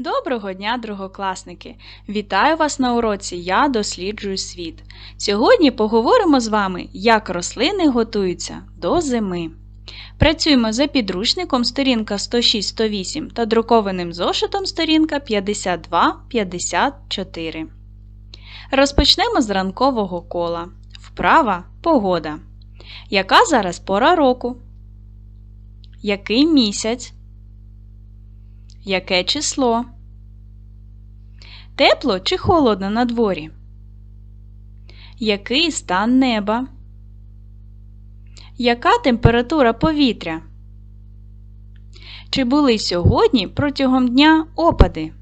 Доброго дня, другокласники! Вітаю вас на уроці Я досліджую світ. Сьогодні поговоримо з вами, як рослини готуються до зими. Працюємо за підручником сторінка 106-108 та друкованим зошитом сторінка 52-54. Розпочнемо з ранкового кола. Вправа погода. Яка зараз пора року? Який місяць? Яке число? Тепло чи холодно на дворі? Який стан неба? Яка температура повітря? Чи були сьогодні протягом дня опади?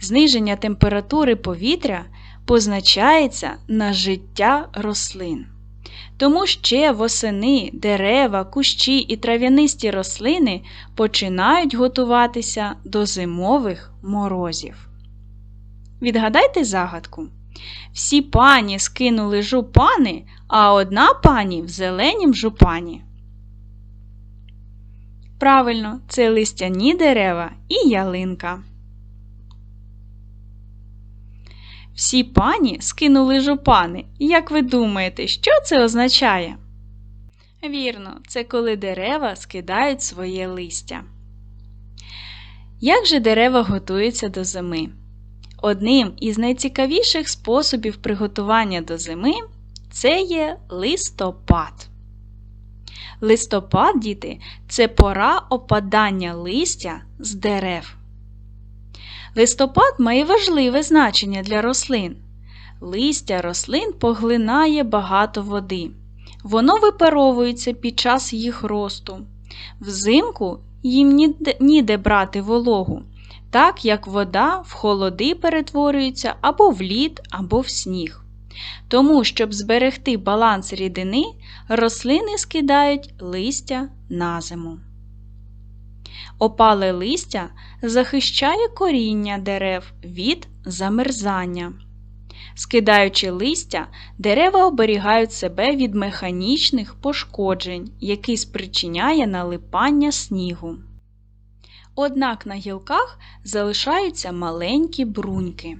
Зниження температури повітря позначається на життя рослин. Тому ще восени дерева, кущі і трав'янисті рослини починають готуватися до зимових морозів. Відгадайте загадку. Всі пані скинули жупани, а одна пані в зеленім жупані. Правильно, це листяні дерева і ялинка. Всі пані скинули жупани. Як ви думаєте, що це означає? Вірно, це коли дерева скидають своє листя. Як же дерева готуються до зими? Одним із найцікавіших способів приготування до зими це є листопад. Листопад, діти, це пора опадання листя з дерев. Листопад має важливе значення для рослин. Листя рослин поглинає багато води. Воно випаровується під час їх росту. Взимку їм ніде, брати вологу, так як вода в холоди перетворюється або в лід, або в сніг. Тому, щоб зберегти баланс рідини, рослини скидають листя на зиму. Опале листя захищає коріння дерев від замерзання. Скидаючи листя, дерева оберігають себе від механічних пошкоджень, які спричиняє налипання снігу. Однак на гілках залишаються маленькі бруньки.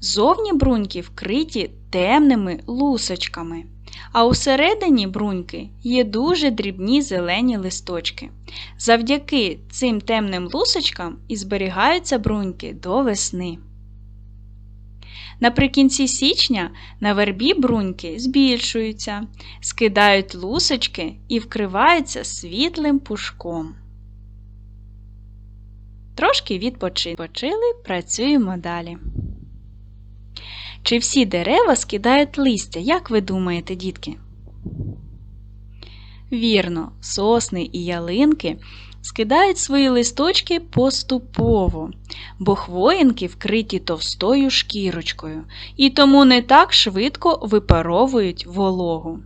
Зовні бруньки вкриті темними лусочками, а усередині бруньки є дуже дрібні зелені листочки. Завдяки цим темним лусочкам і зберігаються бруньки до весни. Наприкінці січня на вербі бруньки збільшуються, скидають лусочки і вкриваються світлим пушком. Трошки відпочили, працюємо далі. Чи всі дерева скидають листя, як ви думаєте, дітки? Вірно, сосни і ялинки скидають свої листочки поступово, бо хвоїнки вкриті товстою шкірочкою і тому не так швидко випаровують вологу.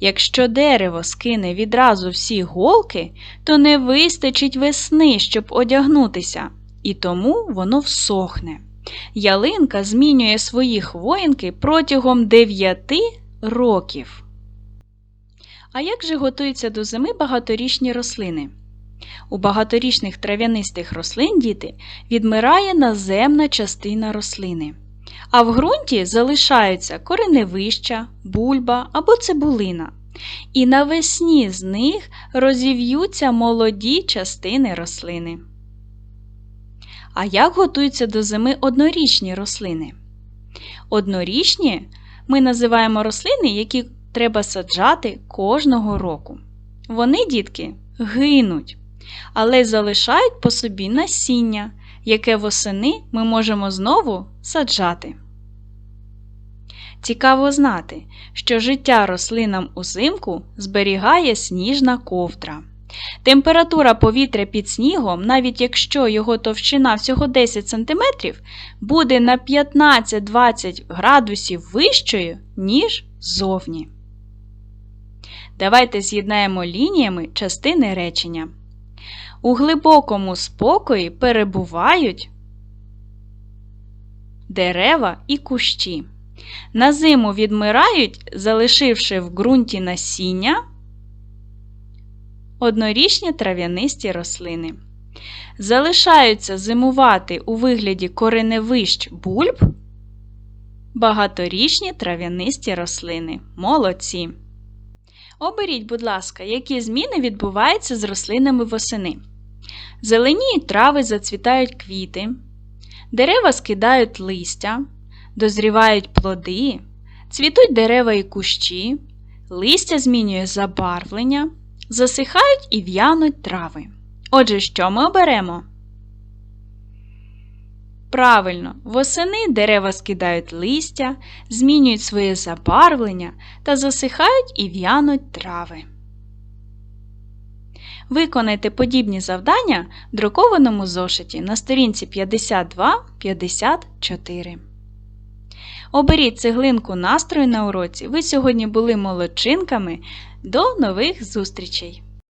Якщо дерево скине відразу всі голки, то не вистачить весни, щоб одягнутися, і тому воно всохне. Ялинка змінює свої хвоїнки протягом 9 років. А як же готуються до зими багаторічні рослини? У багаторічних трав'янистих рослин діти відмирає наземна частина рослини, а в ґрунті залишаються кореневища, бульба або цибулина. І навесні з них розів'ються молоді частини рослини. А як готуються до зими однорічні рослини? Однорічні ми називаємо рослини, які треба саджати кожного року. Вони, дітки, гинуть, але залишають по собі насіння, яке восени ми можемо знову саджати. Цікаво знати, що життя рослинам узимку зберігає сніжна ковдра. Температура повітря під снігом, навіть якщо його товщина всього 10 см, буде на 15-20 градусів вищою, ніж зовні. Давайте з'єднаємо лініями частини речення. У глибокому спокої перебувають дерева і кущі. На зиму відмирають, залишивши в ґрунті насіння однорічні трав'янисті рослини. Залишаються зимувати у вигляді кореневищ бульб багаторічні трав'янисті рослини. Молодці! Оберіть, будь ласка, які зміни відбуваються з рослинами восени. Зеленіють трави, зацвітають квіти, дерева скидають листя, дозрівають плоди, цвітуть дерева і кущі, листя змінює забарвлення, засихають і в'януть трави. Отже, що ми оберемо? Правильно, восени дерева скидають листя, змінюють своє забарвлення та засихають і в'януть трави. Виконайте подібні завдання в друкованому зошиті на сторінці 52-54. Оберіть цеглинку настрою на уроці. Ви сьогодні були молодчинками. До нових зустрічей!